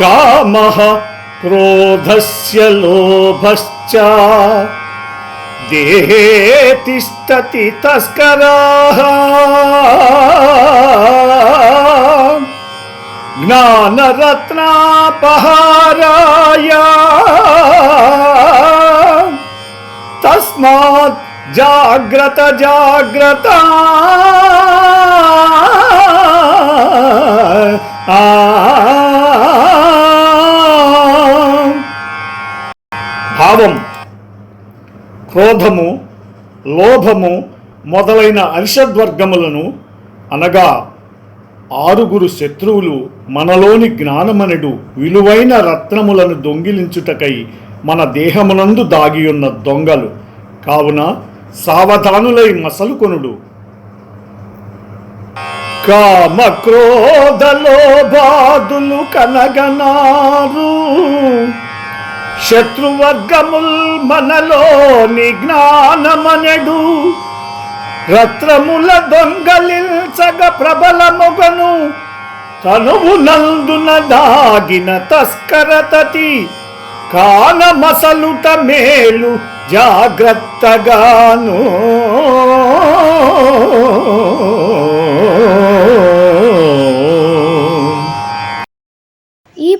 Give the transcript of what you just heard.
कामः क्रोधस्य लोभश्च। देहे तिष्ठति तस्कराः। ज्ञानरत्नापहाराय। तस्मात् जाग्रत जाग्रता భావం క్రోధము లోభము మొదలైన అరిషద్వర్గములను అనగా ఆరుగురు శత్రువులు మనలోని జ్ఞానమనుడు విలువైన రత్నములను దొంగిలించుటకై మన దేహమునందు దాగియున్న దొంగలు. కావున సావధానులై మసలుకొనుడు. కామ క్రోధ లోభాదులు కనగనారు. శత్రువర్గముల్ మనలోని జ్ఞానమనెడు రత్రముల దొంగలిల్చగ ప్రబల మొగను తనువు నందున దాగిన తస్కరతతి. కానమసలుట మేలు జాగ్రత్తగాను.